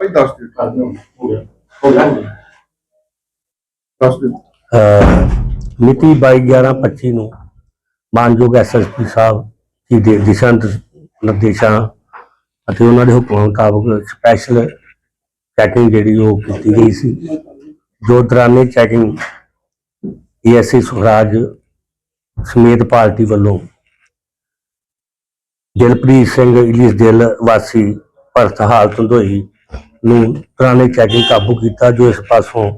ਭਾਈ ਦੱਸ ਦਿਓ। ਕਰ ਦਿਓ। ਹੋ ਗਿਆ। ਹੋ ਗਿਆ। ਹੋ ਗਿਆ। ਦੱਸ ਦਿਓ। ਅਹ ਮਿਤੀ 22/11/25 ਨੂੰ ਮਾਨਯੋਗ ਐਸਐਸਪੀ ਸਾਹਿਬ ਜੀ ਦੇ ਦਿਸ਼ਾ ਨਿਰ- ਨਿਰਦੇਸ਼ਾਂ ਅਤੇ ਉਹਨਾਂ ਦੇ ਹੁਕਮਾਂ ਮੁਤਾਬਕ ਸਪੈਸ਼ਲ ਚੈਕਿੰਗ ਜਿਹੜੀ ਉਹ ਕੀਤੀ ਗਈ ਸੀ। ਜੋ ਦੌਰਾਨੇ ਚੈਕਿੰਗ ਏਐਸਏ ਸੁਖਰਾਜ ਸਮੇਤ ਪਾਰਟੀ ਵੱਲੋਂ ਦਿਲਪ੍ਰੀਤ ਸਿੰਘ ਇਲਿਸ ਦਿਲ ਵਾਸੀ ਭਰਤ ਹਾਲਤ ਹੁੰਦੋਈ ਨੂੰ ਦੌਰਾਨੇ ਚੈਕਿੰਗ ਕਾਬੂ ਕੀਤਾ, ਜੋ ਇਸ ਪਾਸੋਂ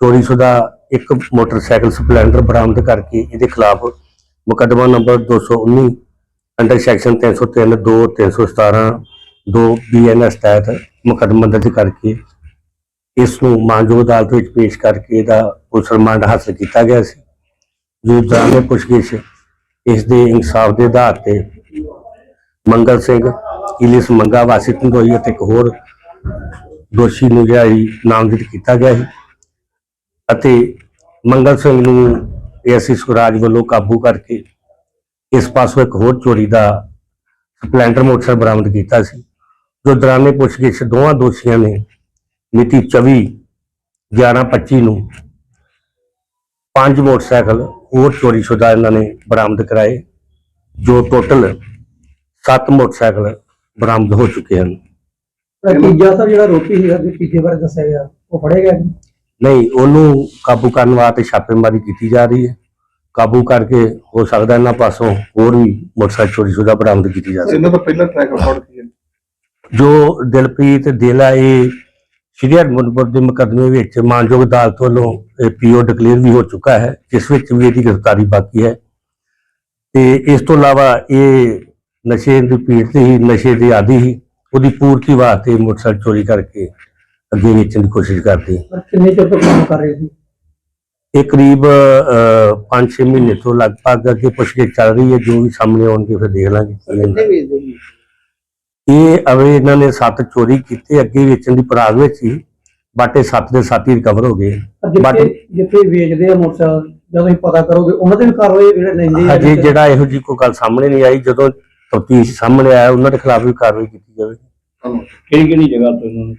ਚੋਰੀਸ਼ੁਦਾ ਇੱਕ ਮੋਟਰਸਾਈਕਲ ਸਪਲੈਂਡਰ ਬਰਾਮਦ ਕਰਕੇ ਇਹਦੇ ਖਿਲਾਫ ਮੁਕੱਦਮਾ ਨੰਬਰ 219 ਅੰਡਰ ਸੈਕਸ਼ਨ 303 2 317 2 ਬੀਐਨਐਸ ਤਹਿਤ ਮੁਕੱਦਮਾ ਦਰਜ ਕਰਕੇ ਇਸ ਨੂੰ ਮਾਨਯੋਗ ਅਦਾਲਤ ਵਿੱਚ ਪੇਸ਼ ਕਰਕੇ ਇਹਦਾ ਪੁਲਿਸ ਰਿਮਾਂਡ ਹਾਸਲ ਕੀਤਾ ਗਿਆ ਸੀ। ਜੋ ਜਾਣੇ ਪੁੱਛਗਿੱਛ ਇਸ ਦੇ ਇਨਸਾਫ ਦੇ ਆਧਾਰ ਤੇ ਮੰਗਲ ਸਿੰਘ ਇਲਿਸ ਮੰਗਾ ਵਾਸੀ ਧੰਦੋਈ ਅਤੇ ਇੱਕ ਹੋਰ ਦੋਸ਼ੀ ਨੂੰ ਜਿਹੜਾ ਹੀ ਨਾਮਜ਼ਦ ਕੀਤਾ ਗਿਆ ਸੀ ਅਤੇ ਮੰਗਲ ਸਿੰਘ ਨੂੰ ਏਐਸਸੀ ਸੁਰਾਜ ਵੱਲੋਂ ਕਾਬੂ ਕਰਕੇ ਇਸ ਪਾਸੋਂ ਇੱਕ ਹੋਰ ਚੋਰੀ ਦਾ ਸਪਲੈਂਡਰ ਮੋਟਰਸਾਈਕਲ ਬਰਾਮਦ ਕੀਤਾ ਸੀ, ਜੋ ਦੌਰਾਨੇ ਪੁੱਛਗਿੱਛ ਦੋਵਾਂ ਦੋਸ਼ੀਆਂ ਨੇ ਮਿਤੀ 24 11/25 ਨੂੰ ਪੰਜ ਮੋਟਰਸਾਈਕਲ ਹੋਰ ਚੋਰੀ ਸ਼ੁਦਾ ਇਹਨਾਂ ਨੇ ਬਰਾਮਦ ਕਰਾਏ, ਜੋ ਟੋਟਲ 7 ਮੋਟਰਸਾਈਕਲ ਬਰਾਮਦ ਹੋ ਚੁੱਕੇ ਹਨ। ਤੀਜਾ ਸਰ ਜਿਹੜਾ ਰੋਟੀ ਸੀਗਾ ਕਿ ਤੀਜੇ ਬਾਰੇ ਦੱਸਿਆ ਗਿਆ ਉਹ ਫੜਿਆ ਗਿਆ ਜੀ? ਨਹੀਂ ਉਹਨੂੰ ਕਾਬੂ ਕਰਨ ਵਾਸਤੇ ਛਾਪੇਮਾਰੀ ਕੀਤੀ ਜਾ ਰਹੀ ਹੈ। ਕਾਬੂ ਕਰਕੇ ਹੋ ਸਕਦਾ ਇਹਨਾਂ ਪਾਸੋਂ ਹੋਰ ਵੀ ਮੋਟਰਸਾਈਕਲ ਚੋਰੀ ਸ਼ੁਦਾ ਬਰਾਮਦ ਕੀਤੀ ਜਾ ਸਕੇ। ਇਹਨਾਂ ਦਾ ਪਹਿਲਾ ਟਰੈਕ ਰਿਕਾਰਡ ਕੀ ਹੈ? ਜੋ ਦਿਲਪ੍ਰੀਤ ਦੇਲਾ ਇਹ ਸ਼੍ਰੀ ਹਰਮੰਦਪੁਰ ਦੇ ਮੁਕੱਦਮੇ ਵਿੱਚ ਮਾਨਯੋਗ ਅਦਾਲਤ ਵੱਲੋਂ ਪੀਓ ਡਿਕਲੇਅਰ ਵੀ ਹੋ ਚੁੱਕਾ ਹੈ ਜਿਸ ਵਿੱਚ ਵੀ ਇਹਦੀ ਗ੍ਰਿਫਤਾਰੀ ਬਾਕੀ ਹੈ। ਤੇ ਇਸ ਤੋਂ ਇਲਾਵਾ ਇਹ ਨਸ਼ੇ ਦੀ ਪੀੜਤ ਹੀ ਨਸ਼ੇ ਦੀ ਆਦੀ ਹੀ ਉਹਦੀ ਪੂਰਤੀ ਵਾਸਤੇ ਮੋਟਰਸਾਈਕਲ ਚੋਰੀ ਕਰਕੇ ਅੱਗੇ ਵੇਚਣ ਦੀ ਕੋਸ਼ਿਸ਼ ਕਰਦੀ। ਪਰ ਕਿੰਨੇ ਚਿਰ ਤੋਂ ਕੰਮ ਕਰ ਰਹੇ ਸੀ? ਇਹ ਕਰੀਬ 5-6 ਮਹੀਨੇ ਤੋਂ ਲਗਭਗ ਅੱਗੇ ਪੁੱਛਗਿੱਛ ਚੱਲ ਰਹੀ ਹੈ। ਜੋ ਵੀ ਸਾਹਮਣੇ ਆਉਣਗੇ ਫਿਰ ਦੇਖ ਲਾਂਗੇ। ਇਹ ਅਵੇ ਇਹਨਾਂ ਨੇ ਸੱਤ ਚੋਰੀ ਕੀਤੇ। ਅੱਗੇ ਵੇਚਣ ਦੀ ਪਰਾਗ ਵਿੱਚ ਹੀ ਬਾਟੇ ਸੱਤ ਦੇ ਸੱਤ ਹੀ ਰਿਕਵਰ ਹੋ ਗਏ। ਪਰ ਜਿੱਥੇ ਵੇਚਦੇ ਆ ਮੋਟਰਸਾਈਕਲ ਜਦੋਂ ਤੁਸੀਂ ਪਤਾ ਕਰੋਗੇ ਉਹਨਾਂ ਦੇ ਵੀ ਕਾਰਵਾਈ ਜਿਹੜੇ ਲੈਂਦੇ ਆ ਹਜੇ ਜਿਹੜਾ ਇਹੋ ਜੀ ਕੋਈ ਗੱਲ ਸਾਹਮਣੇ ਨਹੀਂ ਆਈ। ਜਦੋਂ ਤਫਤੀਸ਼ ਸਾਹਮਣੇ ਆਇਆ, ਉਹਨਾਂ ਦੇ ਖਿਲਾਫ ਵੀ ਕਾਰਵਾਈ ਕੀਤੀ ਜਾਵੇਗੀ। ਕਿਹੜੀ ਕਿਹੜੀ ਜਗ੍ਹਾ ਤੋਂ ਇਹਨਾਂ ਨੇ